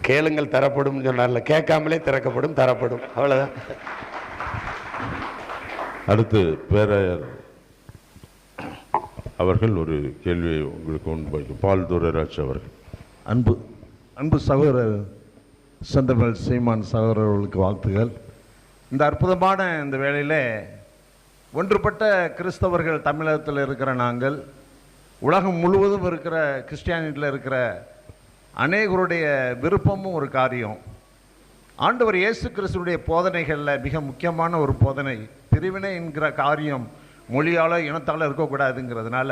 கேளுங்கள் தரப்படும் சொன்னார்ல. கேட்காமலே திறக்கப்படும் தரப்படும். அவ்வளவுதான். அடுத்து பேராயர் அவர்கள் ஒரு கேள்வியை உங்களுக்கு முன்வைக்கும் பால் துரைராஜ் அவர்கள். அன்பு அன்பு சகோதரர் செந்தமிழ் சீமான் சகோதரர்களுக்கு வாழ்த்துகள். இந்த அற்புதமான இந்த வேளையில் ஒன்றுபட்ட கிறிஸ்தவர்கள் தமிழகத்தில் இருக்கிற நாங்கள் உலகம் முழுவதும் இருக்கிற கிறிஸ்டியானிட்டியில் இருக்கிற அநேகருடைய விருப்பமும் ஒரு காரியம். ஆண்டவர் இயேசு கிறிஸ்துடைய போதனைகளில் மிக முக்கியமான ஒரு போதனை. பிரிவினை என்கிற காரியம் மொழியால் இனத்தால் இருக்கக்கூடாதுங்கிறதுனால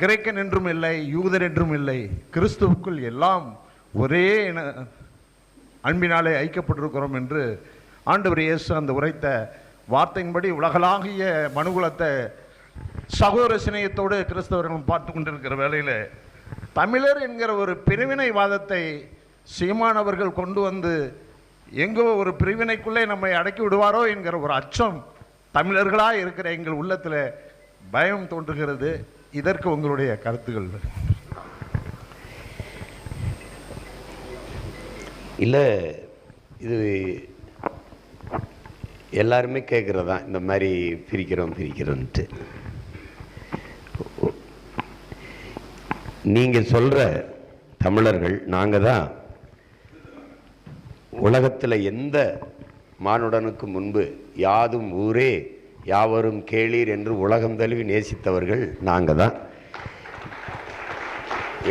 கிரேக்கன் என்றும் இல்லை யூதர் என்றும் இல்லை கிறிஸ்துவுக்குள் எல்லாம் ஒரே இன அன்பினாலே ஐக்கப்பட்டிருக்கிறோம் என்று ஆண்டவர் இயேசு அந்த உரைத்த வார்த்தையின்படி உலகளாகிய மனுகுலத்தை சகோதர சிநேயத்தோடு கிறிஸ்தவர்கள் பார்த்து கொண்டிருக்கிற வேளையில் தமிழர் என்கிற ஒரு பிரிவினைவாதத்தை சீமானவர்கள் கொண்டு வந்து எங்கோ ஒரு பிரிவினைக்குள்ளே நம்மை அடக்கி விடுவாரோ என்கிற ஒரு அச்சம் தமிழர்களாக இருக்கிற எங்கள் உள்ளத்தில் பயம் தோன்றுகிறது. இதற்கு உங்களுடைய கருத்துகள் இல்லை இது எல்லாருமே கேட்குறது இந்த மாதிரி பிரிக்கிறோம் பிரிக்கிறோன்ட்டு நீங்கள் சொல்கிற தமிழர்கள் நாங்கள் தான் உலகத்தில் எந்த மானுடனுக்கு முன்பு யாதும் ஊரே யாவரும் கேளீர் என்று உலகம் தழுவி நேசித்தவர்கள் நாங்கள் தான்.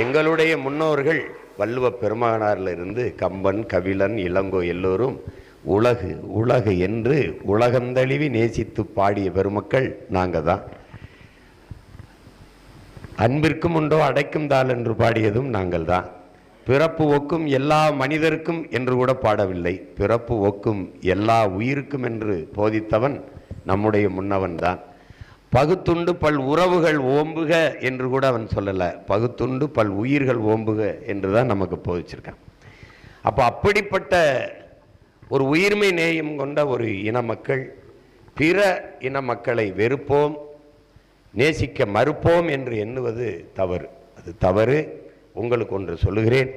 எங்களுடைய முன்னோர்கள் வள்ளுவ பெருமானாரில் இருந்து கம்பன் கபிலன் இளங்கோ எல்லோரும் உலகு உலகு என்று உலகந்தழுவி நேசித்து பாடிய பெருமக்கள் நாங்கள் தான். அன்பிற்கும் உண்டோ அடைக்கும் தாள் என்று பாடியதும் நாங்கள் தான் பிறப்பு ஒக்கும் எல்லா மனிதருக்கும் என்று கூட பாடவில்லை. பிறப்பு ஒக்கும் எல்லா உயிருக்கும் என்று போதித்தவன் நம்முடைய முன்னவன் தான் பகுத்துண்டு பல் உறவுகள் ஓம்புக என்று கூட அவன் சொல்லலை. பகுத்துண்டு பல் உயிர்கள் ஓம்புக என்று தான் நமக்கு போதிச்சிருக்கான். அப்போ அப்படிப்பட்ட ஒரு உயிர்மை நேயம் கொண்ட ஒரு இன மக்கள் பிற இன மக்களை வெறுப்போம் நேசிக்க மறுப்போம் என்று எண்ணுவது தவறு. அது தவறு. உங்களுக்கு ஒன்று சொல்லுகிறேன்.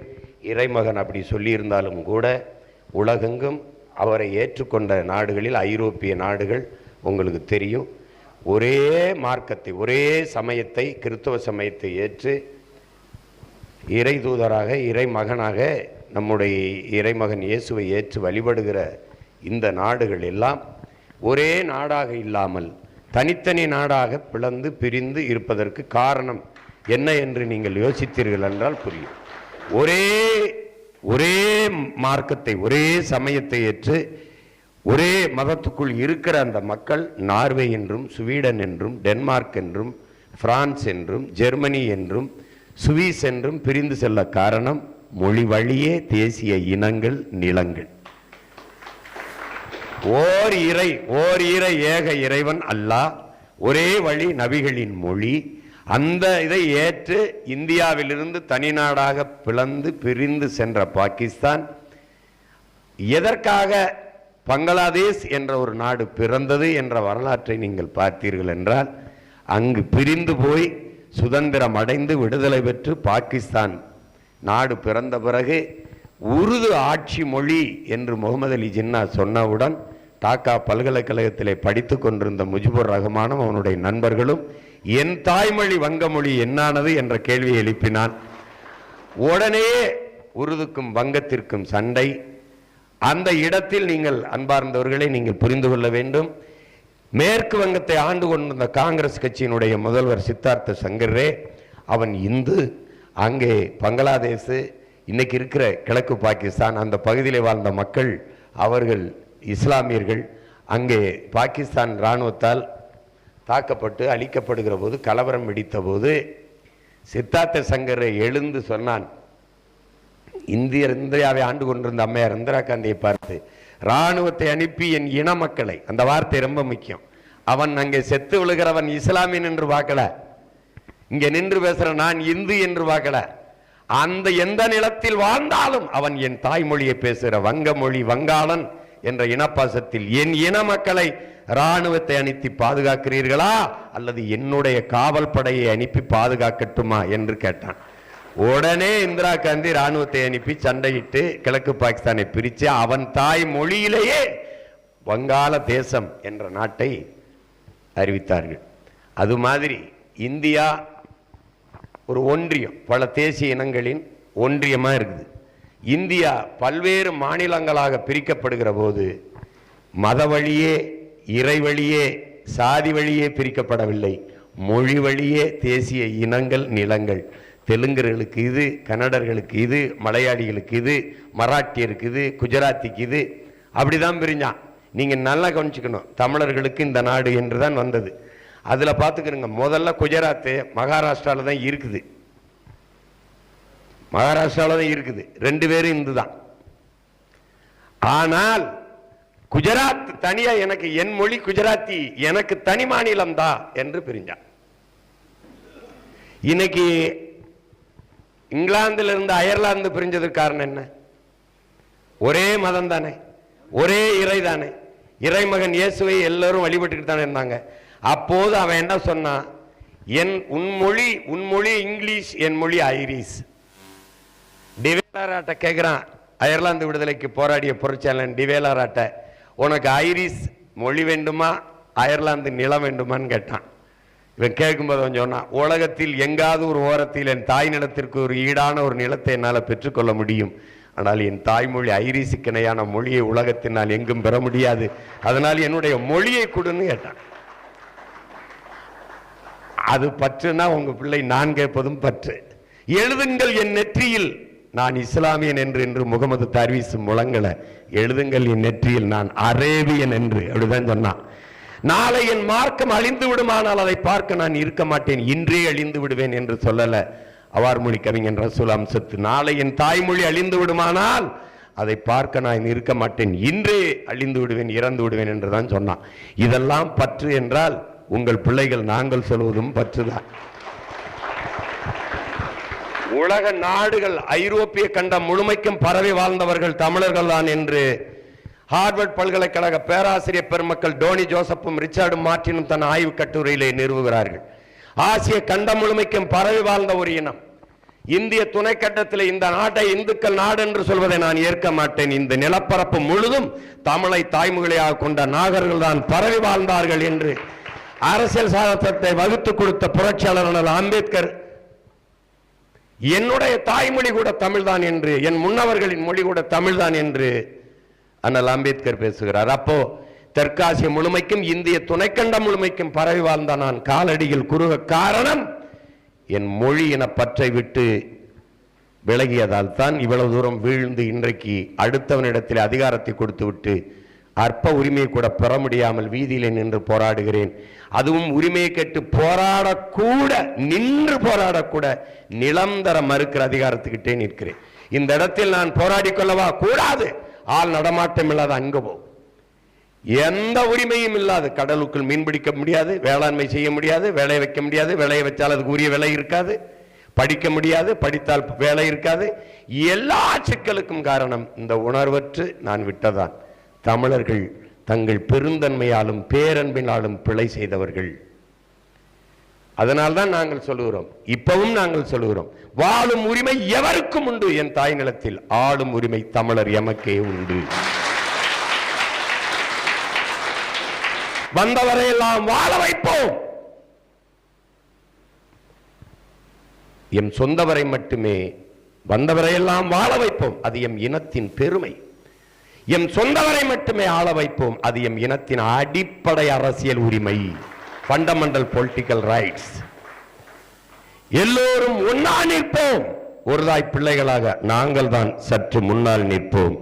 இறைமகன் அப்படி சொல்லியிருந்தாலும் கூட உலகெங்கும் அவரை ஏற்றுக்கொண்ட நாடுகளில் ஐரோப்பிய நாடுகள் உங்களுக்கு தெரியும். ஒரே மார்க்கத்தை ஒரே சமயத்தை கிறிஸ்தவ சமயத்தை ஏற்று இறை தூதராக இறைமகனாக நம்முடைய இறைமகன் இயேசுவை ஏற்று வழிபடுகிற இந்த நாடுகள் எல்லாம் ஒரே நாடாக இல்லாமல் தனித்தனி நாடாக பிளந்து பிரிந்து இருப்பதற்கு காரணம் என்ன என்று நீங்கள் யோசித்தீர்கள் என்றால் புரியும். ஒரே ஒரே மார்க்கத்தை ஒரே சமயத்தை ஏற்று ஒரே மதத்துக்குள் இருக்கிற அந்த மக்கள் நார்வே என்றும் ஸ்வீடன் என்றும் டென்மார்க் என்றும் பிரான்ஸ் என்றும் ஜெர்மனி என்றும் சுவிஸ் என்றும் பிரிந்து செல்ல காரணம் மொழி வழியே தேசிய இனங்கள் நிலங்கள். ஓர் இறை ஓர் இறை ஏக இறைவன் அல்லாஹ் ஒரே வழி நபிகளின் மொழி. அந்த இதை ஏற்று இந்தியாவிலிருந்து தனிநாடாக பிளந்து பிரிந்து சென்ற பாகிஸ்தான். எதற்காக பங்களாதேஷ் என்ற ஒரு நாடு பிறந்தது என்ற வரலாற்றை நீங்கள் பார்த்தீர்கள் என்றால் அங்கு பிரிந்து போய் சுதந்திரம் அடைந்து விடுதலை பெற்று பாகிஸ்தான் நாடு பிறந்த பிறகு உருது ஆட்சி மொழி என்று முகமது அலி ஜின்னா சொன்னவுடன் டாக்கா பல்கலைக்கழகத்திலே படித்து கொண்டிருந்த முஜிபுர் ரஹ்மானும் அவனுடைய நண்பர்களும் என் தாய்மொழி வங்கமொழி என்னானது? என்ற கேள்வியை எழுப்பினான். உடனே உருதுக்கும் வங்கத்திற்கும் சண்டை. அந்த இடத்தில் நீங்கள் அன்பார்ந்தவர்களை நீங்கள் புரிந்து கொள்ள வேண்டும். மேற்கு வங்கத்தை ஆண்டு கொண்டிருந்த காங்கிரஸ் கட்சியினுடைய முதல்வர் சித்தார்த்த சங்கரே அவன் இந்து. அங்கே பங்களாதேஷ் இன்னைக்கு இருக்கிற கிழக்கு பாகிஸ்தான் அந்த பகுதியில் வாழ்ந்த மக்கள் அவர்கள் இஸ்லாமியர்கள் அங்கே பாகிஸ்தான் இராணுவத்தால் தாக்கப்பட்டு அழிக்கப்படுகிற போது கலவரம் வெடித்த போது சித்தார்த்த சங்கரை எழுந்து சொன்னான் இந்திய இந்தியாவை ஆண்டு கொண்டிருந்த அம்மையார் இந்திரா காந்தியை பார்த்து இராணுவத்தை அனுப்பி என் இன மக்களை. அந்த வார்த்தை ரொம்ப முக்கியம். அவன் அங்கே செத்து விழுகிறவன் இஸ்லாமியன் என்று பார்க்கல. இங்கே நின்று பேசுற நான் இந்து என்று பார்க்கல. அந்த எந்த நிலத்தில் வாழ்ந்தாலும் அவன் என் தாய்மொழியை பேசுகிற வங்க மொழி வங்காளன் என்ற இனப்பாசத்தில் என் இன மக்களை இராணுவத்தை அனுப்பி பாதுகாக்கிறீர்களா? அல்லது என்னுடைய காவல் படையை அனுப்பி பாதுகாக்கட்டுமா? என்று கேட்டான். உடனே இந்திரா காந்தி ராணுவத்தை அனுப்பி சண்டையிட்டு கிழக்கு பாகிஸ்தானை பிரித்து அவன் தாய் மொழியிலேயே வங்காள தேசம் என்ற நாட்டை அறிவித்தார்கள். அது மாதிரி இந்தியா ஒரு ஒன்றியம் பல தேசிய இனங்களின் ஒன்றியமாக இருக்குது. இந்தியா பல்வேறு மாநிலங்களாக பிரிக்கப்படுகிற போது மத வழியே இறை வழியே சாதி வழியே பிரிக்கப்படவில்லை. மொழி வழியே தேசிய இனங்கள் நிலங்கள். தெலுங்கர்களுக்கு இது கன்னடர்களுக்கு இது மலையாளிகளுக்கு இது மராட்டியருக்கு இது குஜராத்திக்கு இது. அப்படிதான் பிரிஞ்சான் நீங்கள் நல்லா கவனிச்சுக்கணும். தமிழர்களுக்கு இந்த நாடு என்று தான் வந்தது. அதில் பார்த்துக்கிறோங்க முதல்ல குஜராத்து மகாராஷ்டிராவில் தான் இருக்குது. மகாராஷ்டிரால தான் இருக்குது. ரெண்டு பேரும் இந்து தான் ஆனால் குஜராத் தனியா எனக்கு என் மொழி குஜராத்தி எனக்கு தனி மாநிலம் தான் என்று பிரிஞ்சான். இன்னைக்கு இங்கிலாந்துல இருந்து அயர்லாந்து பிரிஞ்சதுக்கு காரணம் என்ன? ஒரே மதம் தானே ஒரே இறை தானே இறைமகன் இயேசுவை எல்லாரும் வழிபட்டுக்கிட்டு தானே இருந்தாங்க. அப்போது அவன் என்ன சொன்னான்? என் உன் மொழி உன் மொழி இங்கிலீஷ் என் மொழி ஐரிஸ் டிவேலராட்ட கேட்குறான் அயர்லாந்து விடுதலைக்கு போராடிய புரட்சியாளன் டிவேலராட்ட உனக்கு ஐரிஸ் மொழி வேண்டுமா? அயர்லாந்து நிலம் வேண்டுமான்னு கேட்டான். இவன் கேட்கும்போது அவன் சொன்னான் உலகத்தில் எங்காவது ஒரு ஓரத்தில் என் தாய் நிலத்திற்கு ஒரு ஈடான ஒரு நிலத்தை என்னால் பெற்றுக்கொள்ள முடியும். ஆனால் என் தாய்மொழி ஐரிஸுக்கு இணையான மொழியை உலகத்தினால் எங்கும் பெற முடியாது. அதனால் என்னுடைய மொழியை கொடுன்னு கேட்டான். அது பற்றுனா உங்க பிள்ளை நான் கேட்பதும் பற்று. எழுதுங்கள் என் நெற்றியில். நான் இஸ்லாமியன் என்று என்று முகமது தர்வீஸ் முழங்கலை. எழுதுங்கள் என் நெற்றியில் நான் அரேபியன் என்று. அப்படிதான் சொன்னான் நாளை என் மார்க்கம் அழிந்து விடுமானால் அதை பார்க்க நான் இருக்க மாட்டேன். இன்றே அழிந்து விடுவேன் என்று சொல்லல. அவார்மொழி கவிஞன் ரசூல் அம்சத்து. நாளை என் தாய்மொழி அழிந்து விடுமானால் அதை பார்க்க நான் இருக்க மாட்டேன். இன்றே அழிந்து விடுவேன் இறந்து விடுவேன் என்று தான் சொன்னான். இதெல்லாம் பற்று என்றால் உங்கள் பிள்ளைகள் நாங்கள் சொல்வதும் பற்றுதான். உலக நாடுகள் ஐரோப்பிய கண்டம் முழுமைக்கும் பரவி வாழ்ந்தவர்கள் தமிழர்கள் தான் என்று ஹார்வர்ட் பல்கலைக்கழக பேராசிரியர் பெருமக்கள் டோனி ஜோசப்பும் ரிச்சார்டும் மார்ட்டினும் தன் ஆய்வு கட்டுரையிலே நிறுவுகிறார்கள். ஆசிய கண்டம் முழுமைக்கும் பரவி வாழ்ந்த ஒரு இனம். இந்திய துணைக்கண்டத்தில் இந்த நாட்டை இந்துக்கள் நாடு என்று சொல்வதை நான் ஏற்க மாட்டேன். இந்த நிலப்பரப்பு முழுதும் தமிழை தாய்மொழியாக கொண்ட நாகர்கள் தான் பரவி வாழ்ந்தார்கள் என்று அரசியல் சாதத்தை வகுத்து கொடுத்த புரட்சியாளர் அம்பேத்கர் என்னுடைய தாய்மொழி கூட தமிழ்தான் என்று என் முன்னவர்களின் மொழி கூட தமிழ்தான் என்று அண்ணல் அம்பேத்கர் பேசுகிறார். அப்போ தெற்காசிய முழுமைக்கும் இந்திய துணைக்கண்டம் முழுமைக்கும் பரவி வாழ்ந்த நான் காலடியில் குறுக காரணம் என் மொழி என பற்றை விட்டு விலகியதால் தான் இவ்வளவு தூரம் வீழ்ந்து இன்றைக்கு அடுத்தவனிடத்தில் அதிகாரத்தை கொடுத்து விட்டு அற்ப உரிமையை கூட பெற முடியாமல் வீதியிலே நின்று போராடுகிறேன். அதுவும் உரிமையை கேட்டு போராடக்கூட நின்று போராடக்கூட நிலம் தர மறுக்கிற அதிகாரத்துக்கிட்டே நிற்கிறேன். இந்த இடத்தில் நான் போராடி கொள்ளவா? கூடாது. ஆள் நடமாட்டம் இல்லாத அங்கு போ. எந்த உரிமையும் இல்லாது கடலுக்குள் மீன் பிடிக்க முடியாது வேளாண்மை செய்ய முடியாது வேலையை வைக்க முடியாது வேலையை வச்சால் அதுக்கு உரிய விலை இருக்காது. படிக்க முடியாது படித்தால் வேலை இருக்காது. எல்லா சிக்கலுக்கும் காரணம் இந்த உணர்வற்று நான் விட்டதான் தமிழர்கள் தங்கள் பெருந்தன்மையாலும் பேரன்பினாலும் பிழை செய்தவர்கள். அதனால்தான் நாங்கள் சொல்லுகிறோம். இப்பவும் நாங்கள் சொல்லுகிறோம். வாழும் உரிமை எவருக்கும் உண்டு? என் தாய் நிலத்தில் ஆளும் உரிமை தமிழர் எமக்கே உண்டு. வந்தவரையெல்லாம் வாழ வைப்போம். எம் சொந்தவரை மட்டுமே வந்தவரையெல்லாம் வாழ வைப்போம். அது எம் இனத்தின் பெருமை. எம் சொந்தவரை மட்டுமே ஆள வைப்போம். அது எம் இனத்தின் அடிப்படை அரசியல் உரிமை. ஃபண்டமெண்டல் பொலிட்டிக்கல் ரைட்ஸ் எல்லோரும் ஒன்னா நிற்போம். ஒருதாய் பிள்ளைகளாக நாங்கள் தான் சற்று முன்னால் நிற்போம்.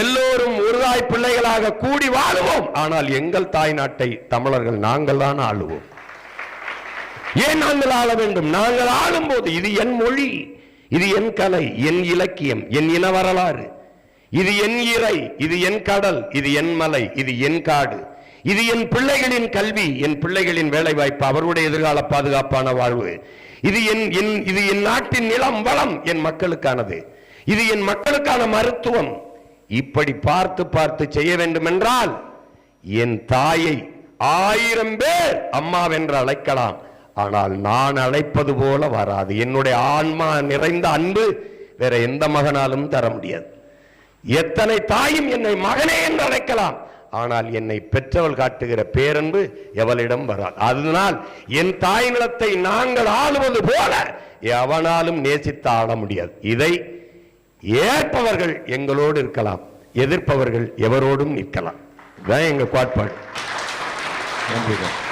எல்லோரும் ஒருதாய் பிள்ளைகளாக கூடி வாழுவோம். ஆனால் எங்கள் தாய் நாட்டை தமிழர்கள் நாங்கள் தான் ஆளுவோம். ஏன் நாங்கள் ஆள வேண்டும்? நாங்கள் ஆளும் போது இது என் மொழி இது என் கலை என் இலக்கியம் என் இன வரலாறு. இது என் இறை இது என் கடல் இது என் மலை இது என் காடு. இது என் பிள்ளைகளின் கல்வி என் பிள்ளைகளின் வேலைவாய்ப்பு அவருடைய எதிர்கால பாதுகாப்பான வாழ்வு. இது என் என் இது என் நாட்டின் நிலம் வளம் என் மக்களுக்கானது. இது என் மக்களுக்கான மருத்துவம். இப்படி பார்த்து பார்த்து செய்ய வேண்டும் என்றால் என் தாயை ஆயிரம் பேர் அம்மாவென்று அழைக்கலாம். ஆனால் நான் அழைப்பது போல வராது. என்னுடைய ஆன்மா நிறைந்த அன்பு வேற எந்த மகனாலும் தர முடியாது. எத்தனை தாயும் என்னை மகனே என்று அழைக்கலாம். ஆனால் என்னை பெற்றவள் காட்டுகிற பேரன்பு எவளிடம் வராது. அதனால் என் தாய் நிலத்தை நாங்கள் ஆளுவது போல எவனாலும் நேசித்து ஆள முடியாது. இதை ஏற்பவர்கள் எங்களோடு இருக்கலாம். எதிர்ப்பவர்கள் எவரோடும் நிற்கலாம். இதுதான் எங்க கோட்பாடு. நன்றிகள்.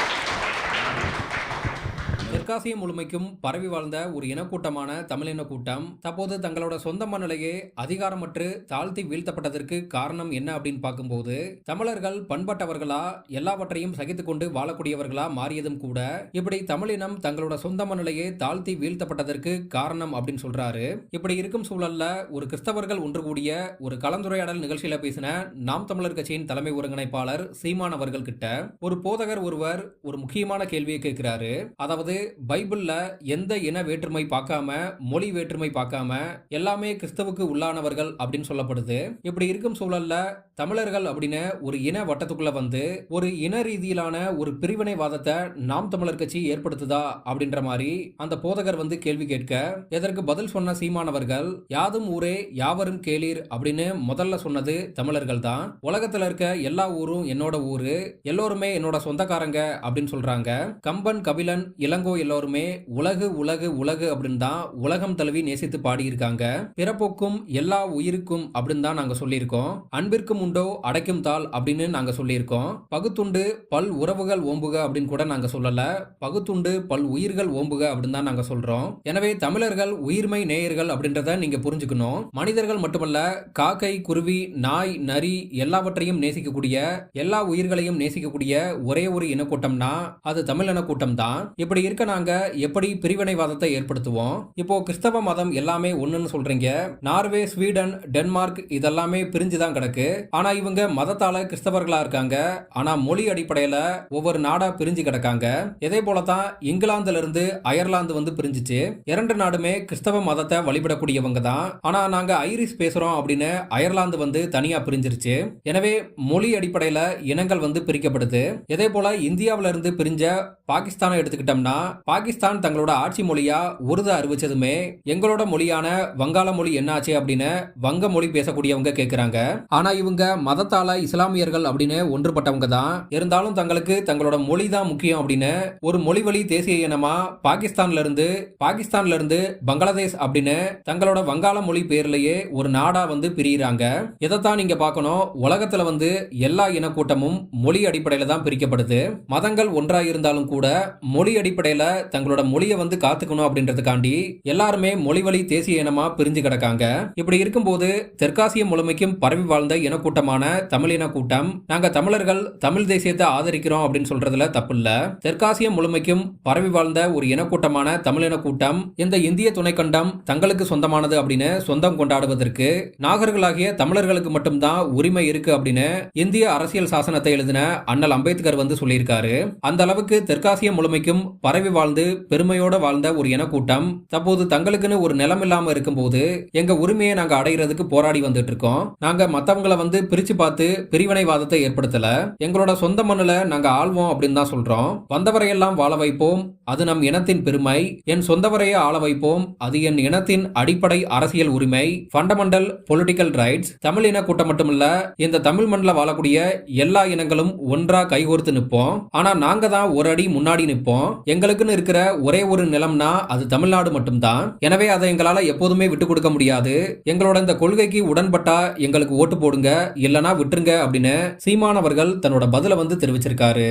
தெற்காசிய முழுமைக்கும் பரவி வாழ்ந்த ஒரு இனக்கூட்டமான தமிழின கூட்டம் தற்போது தங்களோட சொந்த மண்ணிலேயே அதிகாரமற்று தாழ்த்தி வீழ்த்தப்பட்டதற்கு காரணம் என்ன அப்படின்னு பார்க்கும்போது தமிழர்கள் பண்பட்டவர்களா எல்லாவற்றையும் சகித்துக் கொண்டு வாழக்கூடியவர்களா மாறியதும் கூட இப்படி தமிழினம் தங்களோட சொந்த மண்ணிலேயே தாழ்த்தி வீழ்த்தப்பட்டதற்கு காரணம் அப்படின்னு சொல்றாரு. இப்படி இருக்கும் சூழல்ல ஒரு கிறிஸ்தவர்கள் ஒன்று கூடிய ஒரு கலந்துரையாடல் நிகழ்ச்சியில பேசின நாம் தமிழர் கட்சியின் தலைமை ஒருங்கிணைப்பாளர் சீமான் அவர்கள் கிட்ட ஒரு போதகர் ஒருவர் ஒரு முக்கியமான கேள்வியை கேட்கிறாரு. அதாவது பைபிள்ல எந்த இன வேற்றுமை பார்க்காம மொழி வேற்றுமை பார்க்காம எல்லாமே கிறிஸ்தவுக்கு உள்ளானவர்கள் அப்படின்னு சொல்லப்படுது. இப்படி இருக்கும் சூழல்ல தமிழர்கள் அப்படின்னு ஒரு இன வட்டத்துக்குள்ள வந்து ஒரு இன ரீதியிலான ஒரு பிரிவினைவாதத்தை நாம் தமிழர் கட்சி ஏற்படுத்துதா அப்படின்ற மாதிரி அந்த போதகர் வந்து கேள்வி கேட்க இதற்கு பதில் சொன்ன சீமானவர்கள்? யாதும் ஊரே யாவரும் கேளீர் அப்படின்னு முதல்ல சொன்னது தமிழர்கள் தான். உலகத்துல இருக்க எல்லா ஊரும் என்னோட ஊரு எல்லோருமே என்னோட சொந்தக்காரங்க அப்படின்னு சொல்றாங்க. கம்பன் கபிலன் இளங்கோ எல்லோருமே உலகு உலகு உலகு அப்படின்னு தான் உலகம் தழுவி நேசித்து பாடியிருக்காங்க. பிறப்போக்கும் எல்லா உயிருக்கும் அப்படின்னு தான் நாங்க சொல்லியிருக்கோம். அன்பிற்கும் உண்டோ அடைக்கும் தாள் அப்படின்னு நாங்க சொல்லியிருக்கோம். பகுத்துண்டு பல் உறவுகள் ஓம்புக அப்படின்னு கூட நாங்க சொல்லல. பகுத்துண்டு பல் உயிர்கள் ஓம்புக அப்படின்னு தான் நாங்க சொல்றோம். எனவே தமிழர்கள் உயிர்மை நேயர்கள் அப்படின்றத நீங்க புரிஞ்சுக்கணும். மனிதர்கள் மட்டுமல்ல காக்கை குருவி நாய் நரி எல்லாவற்றையும் நேசிக்கக்கூடிய எல்லா உயிர்களையும் நேசிக்கக்கூடிய ஒரே ஒரு இனக்கூட்டம்னா அது தமிழ் இனக்கூட்டம் தான். இப்படி இருக்க நாங்க எப்படி பிரிவினைவாதத்தை ஏற்படுத்துவோம்? இப்போ கிறிஸ்தவ மதம் எல்லாமே ஒண்ணுன்னு சொல்றீங்க. நார்வே ஸ்வீடன் டென்மார்க் இதெல்லாமே பிரிஞ்சு தான் கிடக்கு. ஆனா இவங்க மதத்தால கிறிஸ்தவர்களா இருக்காங்க. ஆனா மொழி அடிப்படையில ஒவ்வொரு நாடா பிரிஞ்சு கிடக்காங்க. இதே போலதான் இங்கிலாந்துல இருந்து அயர்லாந்து வந்து பிரிஞ்சுச்சு. இரண்டு நாடுமே கிறிஸ்தவ மதத்தை வழிபடக்கூடியவங்க தான் ஆனா நாங்க ஐரிஷ் பேசுறோம் அப்படின்னு அயர்லாந்து வந்து தனியா பிரிஞ்சிருச்சு. எனவே மொழி அடிப்படையில இனங்கள் வந்து பிரிக்கப்படுது. இதே போல இந்தியாவில இருந்து பிரிஞ்ச பாகிஸ்தானை எடுத்துக்கிட்டோம்னா பாகிஸ்தான் தங்களோட ஆட்சி மொழியா உருது அறிவிச்சதுமே எங்களோட மொழியான வங்காள மொழி என்னாச்சு அப்படின்னு வங்க மொழி பேசக்கூடியவங்க கேட்கிறாங்க ஆனா இவங்க மதத்தால இஸ்லாமியர்கள் அப்படின்னு ஒன்றுபட்டவங்க தான். இருந்தாலும் தங்களுக்கு தங்களோட மொழி தான் முக்கியம் அப்படின்னு ஒரு மொழி வழி தேசிய இனமா பாகிஸ்தான்ல இருந்து பாகிஸ்தான்ல இருந்து பங்களாதேஷ் அப்படின்னு தங்களோட வங்காள மொழி பேர்லயே ஒரு நாடா வந்து பிரியிறாங்க. இதைத்தான் நீங்க பார்க்கணும்? உலகத்துல வந்து எல்லா இனக்கூட்டமும் மொழி அடிப்படையில தான் பிரிக்கப்படுது. மதங்கள் ஒன்றா இருந்தாலும் கூட மொழி அடிப்படையில தங்களோட மொழியை வந்து காத்துக்கணும் அப்படின்றதுக்காண்டி எல்லாருமே மொழி வழி தேசிய இனமா பிரிஞ்சு கிடக்காங்க. இப்படி இருக்கும்போது தெற்காசிய முழுமைக்கும் பரவி வாழ்ந்த இனக்கூட்டமான தமிழ் இன கூட்டம் நாங்க தமிழர்கள் தமிழ் தேசியத்தை ஆதரிக்கிறோம் அப்படின்னு சொல்றதுல தப்பு இல்ல தெற்காசிய முழுமைக்கும் பரவி வாழ்ந்த ஒரு இனக்கூட்டமான தமிழ் இன கூட்டம் இந்த இந்திய துணைக்கண்டம் தங்களுக்கு சொந்தமானது அப்படின்னு சொந்தம் கொண்டாடுவதற்கு நாகர்களாகிய தமிழர்களுக்கு மட்டும்தான் உரிமை இருக்கு அப்படின்னு இந்திய அரசியல் சாசனத்தை எழுதின அண்ணல் அம்பேத்கர் வந்து சொல்லியிருக்காரு. அந்த அளவுக்கு தெற்காசிய முழுமைக்கும் பரவி வாழ்ந்து பெருமையோட வாழ்ந்த ஒரு இனக்கூட்டம். தற்போது தங்களுக்குன்னு ஒரு நிலம் இல்லாம இருக்கும்போது எங்க உரிமையை நாங்க அடைகிறதுக்கு போராடி வந்துட்டு இருக்கோம் நாங்க மத்தவங்களை வந்து பிரிச்சு பார்த்து பிரிவினைவாதத்தை ஏற்படுத்தல. எங்களோட சொந்த மண்ணுல நாங்க ஆள்வோம் அப்படின்னு தான் சொல்றோம். வந்தவரையெல்லாம் வாழ வைப்போம். அது நம் இனத்தின் பெருமை. என் சொந்தவரையே ஆள வைப்போம். அது என் இனத்தின் அடிப்படை அரசியல் உரிமை. ஃபண்டமெண்டல் பொலிட்டிக்கல் ரைட்ஸ் தமிழ் இன கூட்டம் மட்டுமல்ல இந்த தமிழ் மண்ணில் வாழக்கூடிய எல்லா இனங்களும் ஒன்றா கைகோர்த்து நிற்போம். ஆனா நாங்க தான் ஒரு அடி முன்னாடி நிற்போம். எங்களுக்குன்னு இருக்கிற ஒரே ஒரு நிலம்னா அது தமிழ்நாடு மட்டும்தான். எனவே அதை எங்களால எப்போதுமே விட்டு கொடுக்க முடியாது. எங்களோட இந்த கொள்கைக்கு உடன்பட்டா எங்களுக்கு ஓட்டு போடுங்க இல்லனா விட்டுருங்க அப்படின்னு சீமானவர்கள் தன்னோட பதில வந்து தெரிவிச்சிருக்காரு.